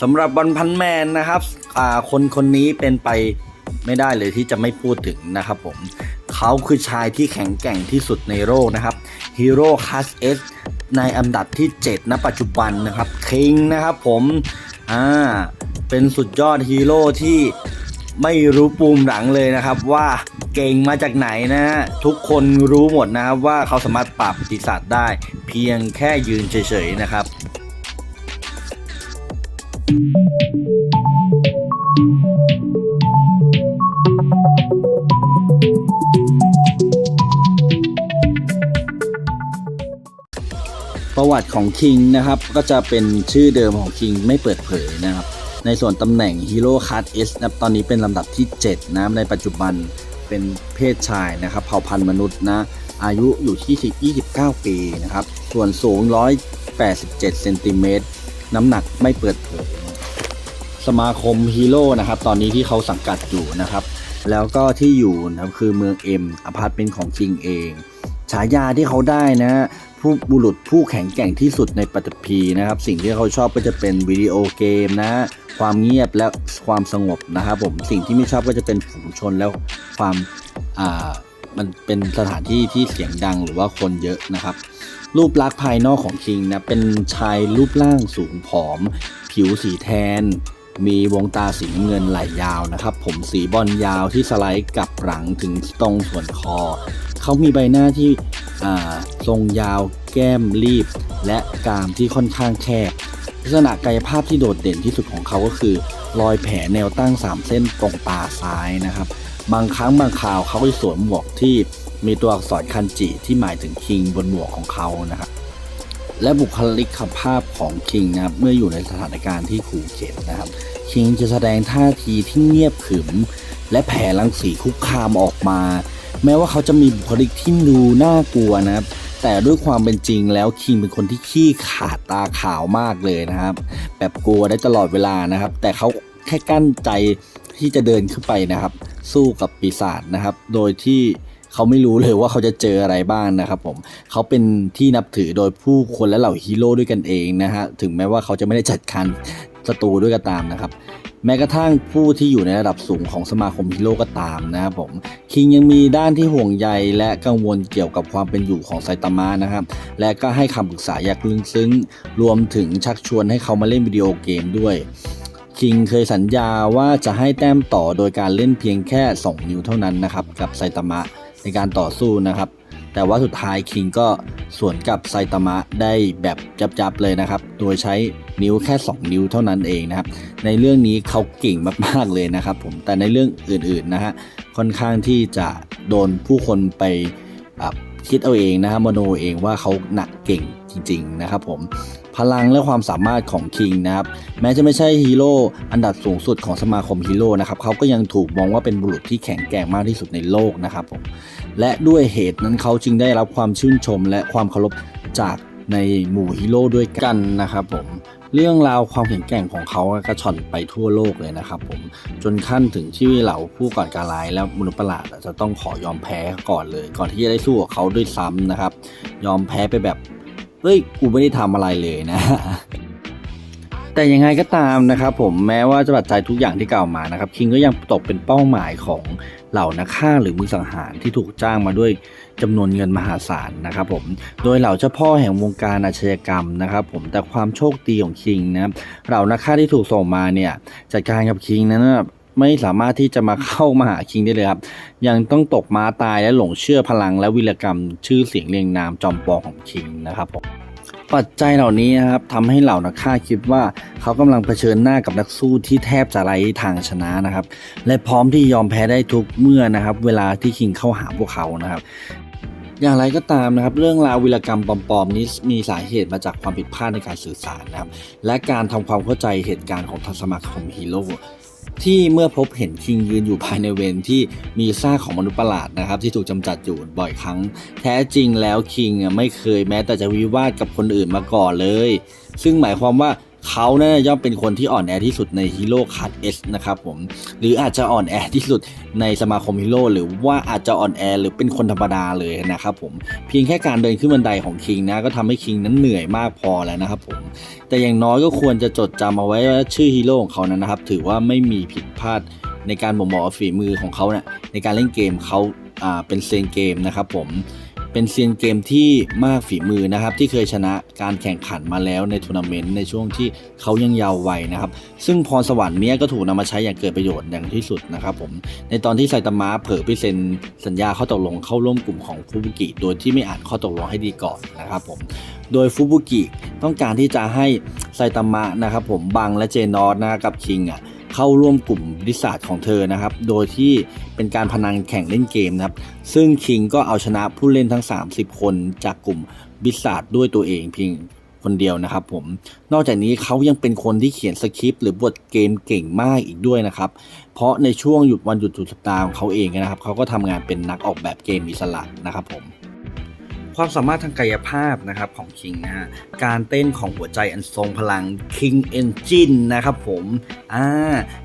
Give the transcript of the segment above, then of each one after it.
สำหรับวันพันแมนนะครับอ่าคนคนนี้เป็นไปไม่ได้เลยที่จะไม่พูดถึงนะครับผมเขาคือชายที่แข็งแกร่งที่สุดในโลกนะครับฮีโร่คัสเอสในอันดับที่ 7 ณ ปัจจุบันนะครับคิงนะครับผมอ่าเป็นสุดยอดฮีโร่ที่ไม่รู้ปูมหลังเลยนะครับ ว่าเก่งมาจากไหนนะฮะทุกคนรู้หมดนะครับว่าเขาสามารถปราบปีศาจได้ เพียงแค่ยืนเฉยๆนะครับ วัติของคิงนะครับ ก็จะเป็นชื่อเดิมของคิงไม่เปิดเผยนะครับ ในส่วนตำแหน่งฮีโร่คัสเอสนะครับตอนนี้เป็นลำดับที่7นะในปัจจุบันเป็นเพศชายนะครับ เผ่าพันธุ์มนุษย์นะ อายุอยู่ที่29 ปีนะครับ ส่วนสูง 187เซนติเมตรน้ำหนักไม่เปิดเผย สมาคมฮีโร่นะครับ ตอนนี้ที่เขาสังกัดอยู่นะครับ แล้วก็ที่อยู่นะครับคือเมืองเอ็มอพาร์ตเมนต์ของคิงเอง ฉายาที่เขาได้นะฮะ ผู้บุรุษผู้แข็งแกร่งที่สุดในปัตตภีนะครับ สิ่งที่เขาชอบก็จะเป็นวิดีโอเกมนะ ความเงียบและความสงบนะครับผมสิ่งที่ไม่ชอบก็จะเป็นฝูงชนแล้วความอ่ามันเป็นสถานที่ที่เสียงดังหรือว่าคนเยอะนะครับ รูปลักษณ์ภายนอกของคิงนะเป็นชายรูปร่างสูงผอม ผิวสีแทน มีวงตาสีเงินไหลยาวนะครับ ผมสีบอลยาวที่สไลด์กลับหลังถึงตรงส่วนคอ เขามีใบหน้าที่ทรงยาวแก้มรีบ และกรามที่ค่อนข้างแคบลักษณะกายภาพที่โดดเด่นที่สุดของเขาก็คือ รอยแผลแนวตั้ง 3 เส้นตรงตาซ้ายนะครับ บางครั้งบางคราวเขาก็จะสวมหมวกที่มีตัวอักษรคันจิที่หมายถึงคิงบนหมวกของเขานะครับ และบุคลิกภาพของคิงนะครับเมื่ออยู่ในสถานการณ์ที่ขู่เข็นนะครับ คิงจะแสดงท่าทีที่เงียบขรึม และแผ่รังสีคุกคามออกมา แม้ว่าเขาจะมีบุคลิกที่ดูน่ากลัวนะครับแต่ด้วยความเป็นจริงแล้วคิงเป็นคนที่ขี้ขาดตาขาวมากเลยนะครับ แบบกลัวได้ตลอดเวลานะครับ แต่เขาแค่กั้นใจที่จะเดินขึ้นไปนะครับ สู้กับปีศาจนะครับ โดยที่ เขาไม่รู้เลยว่าเขาจะเจออะไรบ้างนะครับผมเขาเป็นที่นับถือโดยผู้คนและเหล่าฮีโร่ด้วยกันเองนะฮะถึงแม้ว่าเขาจะไม่ได้จัดการศัตรูด้วยก็ตามนะครับ แม้กระทั่งผู้ที่อยู่ในระดับสูงของสมาคมฮีโร่ก็ตามนะครับผมคิงยังมีด้านที่ห่วงใยและกังวลเกี่ยวกับความเป็นอยู่ของไซตามะนะครับ และก็ให้คำปรึกษาอยางลึกซึ้ง รวมถึงชักชวนให้เขามาเล่นวิดีโอเกมด้วยคิงเคยสัญญาว่าจะให้แต้มต่อโดยการเล่นเพียงแค่ 2 นิ้วเท่านั้นนะครับ กับไซตามะ ในการต่อสู้นะครับ แต่ว่าสุดท้ายคิงก็สวนกับไซตามะได้แบบจับๆเลยนะครับ โดยใช้นิ้วแค่ 2 นิ้วเท่านั้นเองนะครับ ในเรื่องนี้เขาเก่งมากๆเลยนะครับผม แต่ในเรื่องอื่นๆนะฮะ ค่อนข้างที่จะโดนผู้คนไปคิดเอาเองนะฮะมโนเองว่าเขาหนักเก่ง จริงๆนะครับผมพลังและความสามารถของคิงนะครับแม้จะไม่ใช่ฮีโร่อันดับสูงสุดของสมาคมฮีโร่นะครับเขาก็ยังถูกมองว่าเป็นบุรุษที่แข็งแกร่งมากที่สุดในโลกนะครับผมและด้วยเหตุนั้นเขาจึงได้รับความชื่นชม และความเคารพจากในหมู่ฮีโร่ด้วยกันนะครับผมเรื่องราวความแข็งแกร่งของเขาก็ช่อนไปทั่วโลกเลยนะครับผมจนขั้นถึงที่เหล่าผู้ก่อนการร้ายและมนุษย์ประหลาดจะต้องขอยอมแพ้ก่อนเลย ก่อนที่จะได้สู้กับเขาด้วยซ้ำนะครับ ยอมแพ้ไปแบบ เฮ้ยกูไม่ได้ทำอะไรเลยนะแต่ยังไงก็ตามนะครับผมแม้ว่าจะปัจจัยทุกอย่างที่กล่าวมานะครับคิงก็ยังตกเป็นเป้าหมายของเหล่านักฆ่าหรือมือสังหารที่ถูกจ้างมาด้วยจำนวนเงินมหาศาลนะครับผมโดยเหล่าเจ้าพ่อแห่งวงการอาชญากรรมนะครับผมแต่ความโชคดีของคิงนะเหล่านักฆ่าที่ถูกส่งมาเนี่ยจัดการกับคิงนั้น ไม่สามารถที่จะมาเข้ามาหาคิงได้เลยครับ ยังต้องตกม้าตายและหลงเชื่อพลังและวิรกรรม ชื่อเสียงเรียงนามจอมปลอมของคิงนะครับผมปัจจัยเหล่านี้นะครับทำให้เหล่านักฆ่าคิดว่าเขากำลังเผชิญหน้ากับนักสู้ที่แทบจะไร้ทางชนะนะครับ และพร้อมที่ยอมแพ้ได้ทุกเมื่อนะครับ เวลาที่คิงเข้าหาพวกเขานะครับอย่างไรก็ตามนะครับ เรื่องราววิรกรรมปลอมๆนี้มีสาเหตุมาจากความผิดพลาดในการสื่อสารนะครับ และการทำความเข้าใจเหตุการณ์ของทางสมาคมฮีโร่ ที่เมื่อพบเห็นคิงยืนอยู่ภายในเวรที่มีซากของมนุษย์ประหลาดนะครับ ที่ถูกจำจัดอยู่บ่อยครั้ง แท้จริงแล้วคิงไม่เคยแม้แต่จะวิวาทกับคนอื่นมาก่อนเลย ซึ่งหมายความว่า เขาเนี่ยย่อมเป็นคนที่อ่อนแอที่สุดในฮีโร่คั t เอสนะครับผมหรืออาจจะอ่อนแอที่สุดในสมาคมฮีโร่หรือว่าอาจจะอ่อนแอหรือเป็นคนธรรมดาเลยนะครับผมเพียงแค่การเดินขึ้นบันไดของคิงนะก็ทำให้คิงนั้นเหนื่อยมากพอแล้วนะครับผมแต่อย่างน้อยก็ควรจะจดจำเอาไว้ว่าชื่อฮีโร่ของเขานั้นนะครับ ถือว่าไม่มีผิดพลาดในการบ่งบอกฝีมือของเขาเนี่ยในการเล่นเกมเขาอ่าเป็นเซนเกมนะครับผม เป็นเซียนเกมที่มากฝีมือนะครับ ที่เคยชนะการแข่งขันมาแล้วในทัวร์นาเมนต์ในช่วงที่เขายังเยาว์วัยนะครับ ซึ่งพรสวรรค์เนี้ยก็ถูกนำมาใช้อย่างเกิดประโยชน์อย่างที่สุดนะครับผมในตอนที่ไซตามะเผลอไปเซนสัญญาข้อตกลงเข้าร่วมกลุ่มของฟูบุกิ โดยที่ไม่อ่านข้อตกลงให้ดีก่อนนะครับผมโดยฟูบุกิต้องการที่จะให้ไซตามะนะครับผมบังและเจนอสนะกับคิงอะ เข้าร่วมกลุ่มบิษัทของเธอนะครับ โดยที่เป็นการพนันแข่งเล่นเกมนะครับ ซึ่งคิงก็เอาชนะผู้เล่นทั้ง 30 คนจากกลุ่มบิสซาดด้วยตัวเองเพียงคนเดียวนะครับผม นอกจากนี้เขายังเป็นคนที่เขียนสคริปต์หรือบทเกมเก่งมากอีกด้วยนะครับ เพราะในช่วงหยุดวันหยุดสุดสัปดาห์ของเขาเองนะครับ เขาก็ทำงานเป็นนักออกแบบเกมอิสระนะครับผม ความสามารถทางกายภาพนะครับของคิงนะฮะการเต้นของหัวใจอันทรงพลัง King Engine นะครับผมอ่า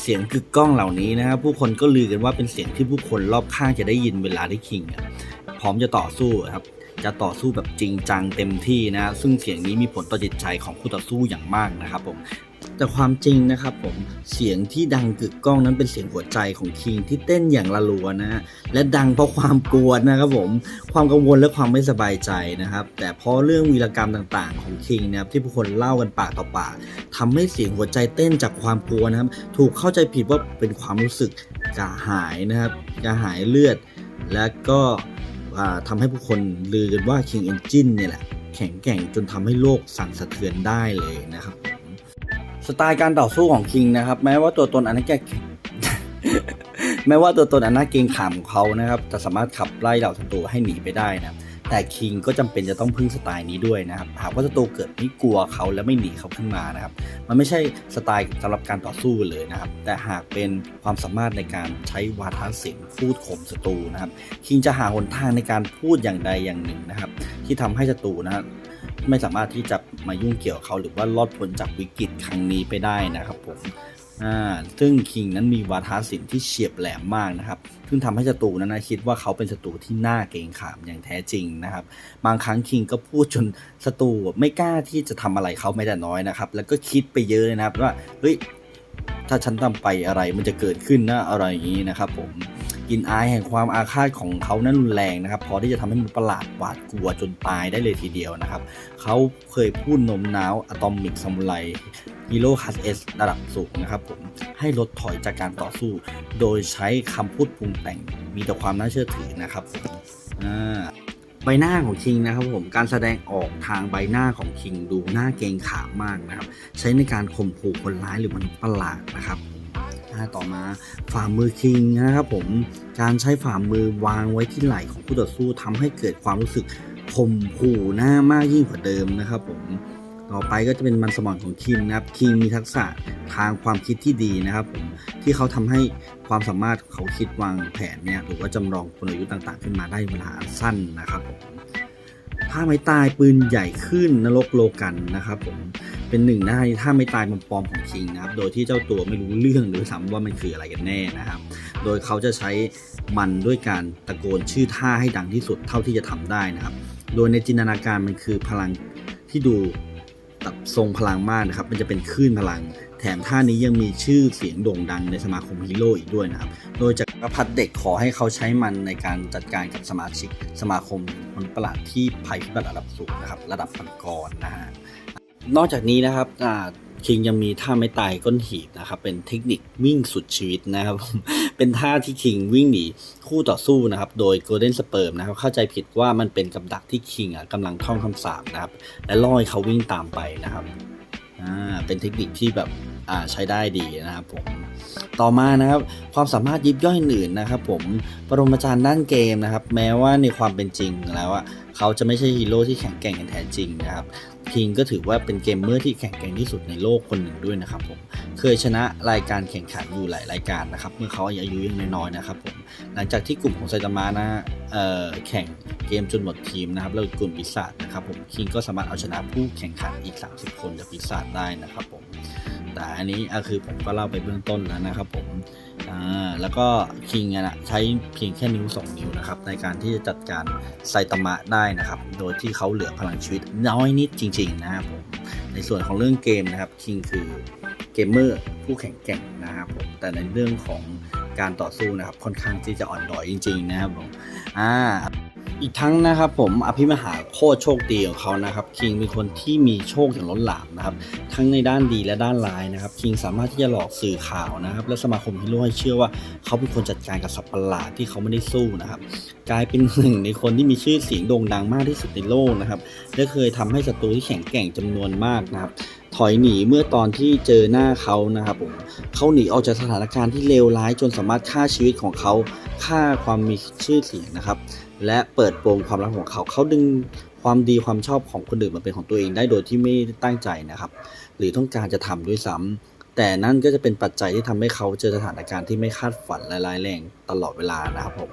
เสียงกึกก้องเหล่านี้นะครับผู้คนก็ลือกันว่าเป็นเสียงที่ผู้คนรอบข้างจะได้ยินเวลาที่คิงพร้อมจะต่อสู้ครับจะต่อสู้แบบจริงจังเต็มที่นะ ซึ่งเสียงนี้มีผลต่อจิตใจของผู้ต่อสู้อย่างมากนะครับผม แต่ความจริงนะครับผมเสียงที่ดังกึกก้องนั้นเป็นเสียงหัวใจของคิงที่เต้นอย่างละลัวนะและดังเพราะความกลัวนะครับผมความกังวลและความไม่สบายใจนะครับ แต่เพราะเรื่องวีรกรรมต่างๆ ของคิงนะครับที่ผู้คนเล่ากันปากต่อปากทำให้เสียงหัวใจเต้นจากความกลัวนะครับ ถูกเข้าใจผิดว่าเป็นความรู้สึกกระหายนะครับกระหายเลือด และก็อ่าทำให้ผู้คนลือกันว่า King Engine เนี่ยแหละแข็งแกร่งจนทำให้โลกสั่นสะเทือนได้เลยนะครับ สไตล์การต่อสู้ของคิงนะครับ แม้ว่าตัวตนอันนั้นแกแม้ว่าตัวตนอันน่าเกรงขามของเขานะครับ จะสามารถขับไล่เหล่าศัตรูให้หนีไปได้นะแต่คิงก็จำเป็นจะต้องพึ่งสไตล์นี้ด้วยนะครับหากว่าศัตรูเกิดไม่กลัวเขาและไม่หนีเขาขึ้นมานะครับ มันไม่ใช่สไตล์สำหรับการต่อสู้เลยนะครับ แต่หากเป็นความสามารถในการใช้วาทศิลป์พูดข่มศัตรูนะครับ คิงจะหาหนทางในการพูดอย่างใดอย่างหนึ่งนะครับ ที่ทำให้ศัตรูนะ ไม่สามารถที่จะมายุ่งเกี่ยวเขาหรือว่ารอดพ้นจากวิกฤตครั้งนี้ไปได้นะครับผมอ่าซึ่งคิงนั้นมีวาทศิลป์ที่เฉียบแหลมมากนะครับ ซึ่งทำให้ศัตรูนั้นนะคิดว่าเขาเป็นศัตรูที่น่าเกรงขามอย่างแท้จริงนะครับ บางครั้งคิงก็พูดจนศัตรูไม่กล้าที่จะทำอะไรเขาแม้แต่น้อยนะครับ แล้วก็คิดไปเยอะเลยนะครับว่าเฮ้ยถ้าฉันทำไปอะไรมันจะเกิดขึ้นนะอะไรอย่างนี้นะครับผม ลินอายแห่งความอาฆาตของเขานั้นรุนแรงนะครับพอที่จะทำให้มันประหลาดหวาดกลัวจนตายได้เลยทีเดียวนะครับเขาเคยพูดโน้มน้าวอะตอมิกซามูไรฮีโร่คัสเอสระดับสูงนะครับผมให้ลดถอยจากการต่อสู้ โดยใช้คำพูดปรุงแต่งมีแต่ความน่าเชื่อถือนะครับอ่าใบหน้าของคิงนะครับผมการแสดงออกทางใบหน้าของคิงดูหน่าเกรงขามมากนะครับ ใช้ในการข่มขู่คนร้ายหรือมันประหลาดนะครับ อ่าต่อมาฝ่ามือคิงนะครับผมการใช้ฝ่ามือวางไว้ที่ไหล่ของผู้ต่อสู้ทำให้เกิดความรู้สึกข่มขู่หน้ามากยิ่งกว่าเดิมนะครับผมต่อไปก็จะเป็นมันสมองของคิงนะครับคิงมีทักษะทางความคิดที่ดีนะครับผมที่เขาทำให้ความสามารถเขาคิดวางแผนเนี่ยหรือว่าจำลองกลยุทธ์ต่างๆ ขึ้นมาได้เวลาสั้นนะครับผมท่าไม้ตายปืนใหญ่ขึ้นนรกโลกันนะครับผม เป็นหนึ่งในท่าไม้ตายมันปลอมของคิงนะครับ โดยที่เจ้าตัวไม่รู้เรื่องหรือซ้ำว่ามันคืออะไรกันแน่นะครับ โดยเขาจะใช้มันด้วยการตะโกนชื่อท่าให้ดังที่สุดเท่าที่จะทำได้นะครับ โดยในจินตนาการมันคือพลังที่ดูแบบทรงพลังมากนะครับ มันจะเป็นคลื่นพลัง แถมท่านี้ยังมีชื่อเสียงโด่งดังในสมาคมฮีโร่อีกด้วยนะครับ โดยจักรพรรดิเด็กขอให้เขาใช้มันในการจัดการกับสมาชิก สมาคมมนุษย์ประหลาดที่ภัยพิบัติระดับสูงนะครับ ระดับปังกรนะฮะ นอกจากนี้นะครับคิงยังมีท่าไม่ตายก้นหีบนะครับ เป็นเทคนิควิ่งสุดชีวิตนะครับ เป็นท่าที่คิงวิ่งหนีคู่ต่อสู้นะครับ โดย Golden Sperm นะครับ เข้าใจผิดว่ามันเป็นกับดักที่คิงอะกำลังท่องคำสาปนะครับ และล่อให้เขาวิ่งตามไปนะครับอ่าเป็นเทคนิคที่แบบอ่าใช้ได้ดีนะครับผมต่อมานะครับ ความสามารถยิบย่อยอื่นนะครับ ผมปรมาจารย์ด้านเกมนะครับ แม้ว่าในความเป็นจริงแล้วอะ เขาจะไม่ใช่ฮีโร่ที่แข็งแกร่งอย่างแท้จริงนะครับคิงก็ถือว่าเป็นเกมเมอร์ที่แข็งแกร่งที่สุดในโลกคนหนึ่งด้วยนะครับผมเคยชนะรายการแข่งขันอยู่หลายรายการนะครับเมื่อเขาอายุยังน้อยๆนะครับผมหลังจากที่กลุ่มของไซตามะนะแข่งเกมจนหมดทีมนะครับแล้วกลุ่มปีศาจนะครับผมคิงก็สามารถเอาชนะผู้แข่งขันอีก 30 คนจากปีศาจได้นะครับผมอ่อันนี้คือผมก็เล่าไปเบื้องต้นแล้วนะครับผม แล้วก็คิงอะนะใช้เพียงแค่นิ้ว 2 นิ้วนะครับในการที่จะจัดการไซตามะได้นะครับ โดยที่เขาเหลือพลังชีวิตน้อยนิดจริง ๆ นะครับผมในส่วนของเรื่องเกมนะครับคิงคือเกมเมอร์ผู้แข็งแกร่งนะครับผมแต่ในเรื่องของการต่อสู้นะครับค่อนข้างที่จะอ่อนดอยจริง ๆ นะครับผมอ่า อีกทั้งนะครับผมอภิมหาโคตรโชคดีของเขานะครับคิงเป็นคนที่มีโชคอย่างล้นหลามนะครับทั้งในด้านดีและด้านร้ายนะครับคิงสามารถที่จะหลอกสื่อข่าวนะครับและสมาคมฮีโร่ให้เชื่อว่าเขาเป็นคนจัดการกับสัตว์ประหลาดที่เขาไม่ได้สู้นะครับกลายเป็นหนึ่งในคนที่มีชื่อเสียงโด่งดังมากที่สุดในโลกนะครับและเคยทำให้ศัตรูที่แข็งแกร่งจำนวนมากนะครับ ถอยหนีเมื่อตอนที่เจอหน้าเขานะครับผมเขาหนีออกจากสถานการณ์ที่เลวร้ายจนสามารถฆ่าชีวิตของเขาฆ่าความมีชื่อเสียงนะครับ และเปิดโปงความรักของเขาเขาดึงความดีความชอบของคนอื่นมาเป็นของตัวเองได้โดยที่ไม่ตั้งใจนะครับ หรือต้องการจะทำด้วยซ้ำ แต่นั่นก็จะเป็นปัจจัยที่ทำให้เขาเจอสถานการณ์ที่ไม่คาดฝันและร้ายแรงตลอดเวลานะครับผม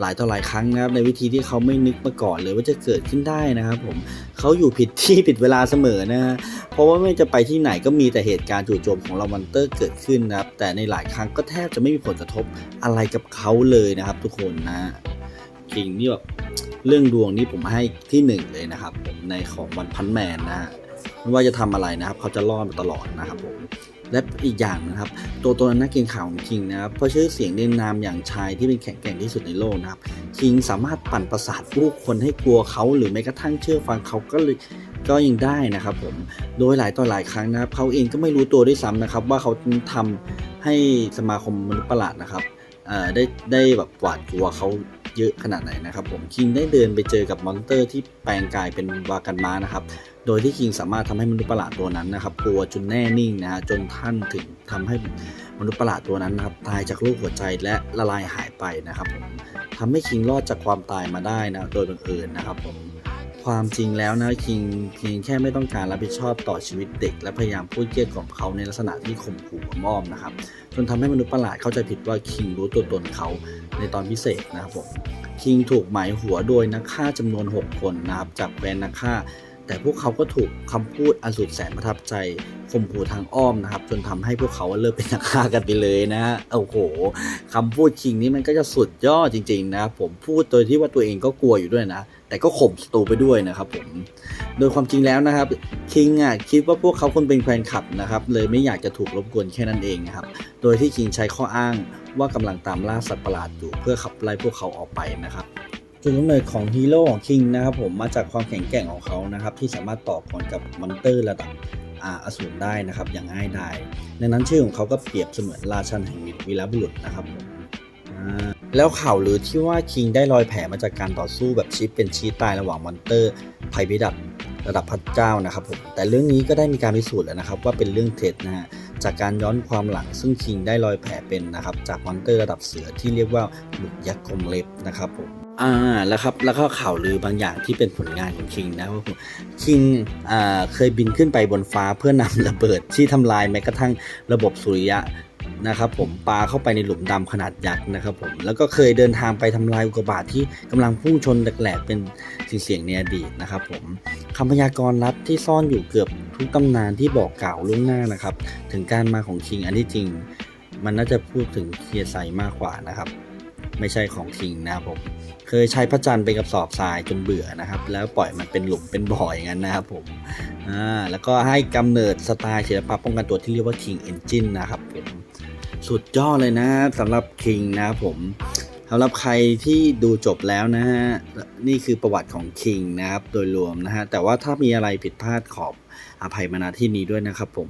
หลายต่อหลายครั้งนะครับในวิธีที่เขาไม่นึกมาก่อนเลยว่าจะเกิดขึ้นได้นะครับผมเขาอยู่ผิดที่ผิดเวลาเสมอนะฮะเพราะว่าไม่จะไปที่ไหนก็มีแต่เหตุการณ์จู่โจมของเรามันเตอร์เกิดขึ้นนะครับแต่ในหลายครั้งก็แทบจะไม่มีผลกระทบอะไรกับเขาเลยนะครับ ทุกคนนะจริงนี่แบบเรื่องดวงนี่ผมให้ที่หนึ่งเลยนะครับผมในของวันพันแมนนะไม่ว่าจะทำอะไรนะครับ เขาจะรอดตลอดนะครับผม และอีกอย่างนะครับ ตัวตัวนักเก่งข่าวของคิงนะครับเพราะชื่อเสียงเรียงนามอย่างชายที่เป็นแข็งแกร่งที่สุดในโลกนะครับคิงสามารถปั่นประสาทผู้คนให้กลัวเขาหรือแม้กระทั่งเชื่อฟังเขาก็เลยก็ยังได้นะครับผม โดยหลายต่อหลายครั้งนะครับเขาเองก็ไม่รู้ตัวด้วยซ้ำนะครับ ว่าเขาทำให้สมาคมมนุษย์ประหลาดนะครับได้ได้แบบหวาดกลัวเขา เยอะขนาดไหนนะครับผมคิงได้เดินไปเจอกับมอนสเตอร์ที่แปลงกายเป็นวากันม้านะครับโดยที่คิงสามารถทำให้มนุษย์ประหลาดตัวนั้นนะครับกลัวจนแน่นิ่งนะฮะจนท่านถึงทำให้มนุษย์ประหลาดตัวนั้นนะครับตายจากโรคหัวใจและละลายหายไปนะครับผมทำให้คิงรอดจากความตายมาได้นะโดยบังเอิญนะครับผม ความจริงแล้วนะคิงเพียงแค่ไม่ต้องการรับผิดชอบต่อชีวิตเด็ก และพยายามพูดเกลี้ยกล่อมเขาในลักษณะที่ข่มขู่มอมนะครับจนทำให้มนุษย์ประหลาดเข้าใจผิดว่าคิงรู้ตัวตนเขาในตอนพิเศษนะครับผมคิงถูกหมายหัวโดยนักฆ่าจำนวน 6 คนนะครับจากแวนนักฆ่า แต่พวกเขาก็ถูกคำพูดอันสุดแสนประทับใจข่มขู่ทางอ้อมนะครับ จนทำให้พวกเขาเลิกเป็นนักฆ่ากันไปเลยนะฮะโอ้โหคำพูดคิงนี้มันก็จะสุดยอดจริง ๆ นะผมพูดโดยที่ว่าตัวเองก็กลัวอยู่ด้วยนะ แต่ก็ข่มศัตรูไปด้วยนะครับผมโดยความจริงแล้วนะครับคิงอะคิดว่าพวกเขาคนเป็นแฟนคลับนะครับเลยไม่อยากจะถูกรบกวนแค่นั้นเองนะครับโดยที่คิงใช้ข้ออ้างว่ากำลังตามล่าสัตว์ประหลาดอยู่เพื่อขับไล่พวกเขาออกไปนะครับ จุดกำเนิดของฮีโร่ของคิงนะครับผมมาจากความแข็งแกร่งของเขานะครับที่สามารถต่อกรกับมอนเตอร์ระดับอาอสูรได้นะครับอย่างง่ายดายดังนั้นชื่อของเขาก็เปรียบเสมือนราชันแห่งวีรบุรุษนะครับผมแล้วข่าวลือที่ว่าคิงได้รอยแผลมาจากการต่อสู้แบบชีพเป็นชีตตายระหว่างมอนเตอร์ภัยพิดับระดับพระเจ้านะครับผมแต่เรื่องนี้ก็ได้มีการพิสูจน์แล้วนะครับ ว่าเป็นเรื่องเท็จนะฮะจากการย้อนความหลังซึ่งคิงได้รอยแผลเป็นนะครับจากมอนเตอร์ระดับเสือที่เรียกว่าหมึกยักษ์คมเล็บนะครับผม อ่าแล้วครับแล้วก็ข่าวลือบางอย่างที่เป็นผลงานของคิงนะว่าคิงอ่าเคยบินขึ้นไปบนฟ้าเพื่อนำระเบิดที่ทำลายแม้กระทั่งระบบสุริยะนะครับผมปาเข้าไปในหลุมดำขนาดยักษ์นะครับผมแล้วก็เคยเดินทางไปทำลายอุกกาบาตที่กำลังพุ่งชนแหลกๆเป็นสิ่งเสียงในอดีตนะครับผมคำพยากรณ์ลับที่ซ่อนอยู่เกือบทุกตำนานที่บอกกล่าวล่วงหน้านะครับ ถึงการมาของคิงอันที่จริง มันน่าจะพูดถึงเคียร์ไซมากกว่านะครับ ไม่ใช่ของคิงนะครับผมเคยใช้พระจันทร์เป็นกระสอบทรายจนเบื่อนะครับ แล้วปล่อยมันเป็นหลุมเป็นบ่ออย่างนั้นนะครับผมอ่าแล้วก็ให้กำเนิดสไตล์ศิลปะป้องกันตัวที่เรียกว่า King Engine นะครับผมสุดยอดเลยนะสำหรับคิงนะครับผมสำหรับใครที่ดูจบแล้วนะฮะนี่คือประวัติของคิงนะครับโดยรวมนะฮะแต่ว่าถ้ามีอะไรผิดพลาดขอบ อภัยมาณที่นี้ด้วยนะครับผม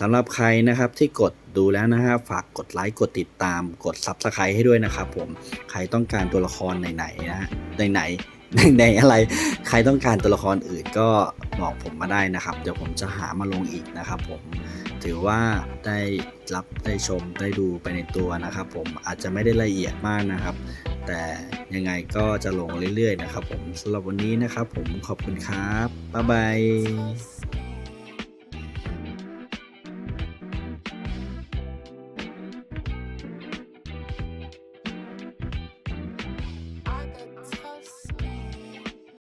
สำหรับใครนะครับที่กดดูแล้วนะฮะฝากกดไลค์กดติดตามกด Subscribe ให้ด้วยนะครับผมใครต้องการตัวละครไหนๆนะฮะไหนๆในอะไรใครต้องการตัวละครอื่นก็บอกผมมาได้นะครับ เดี๋ยวผมจะหามาลงอีกนะครับผมถือว่าได้รับได้ชมได้ดูไปในตัวนะครับผมอาจจะไม่ได้ละเอียดมากนะครับ แต่ยังไงก็จะลงเรื่อยๆนะครับผมสำหรับวันนี้นะครับผมขอบคุณครับบ๊ายบาย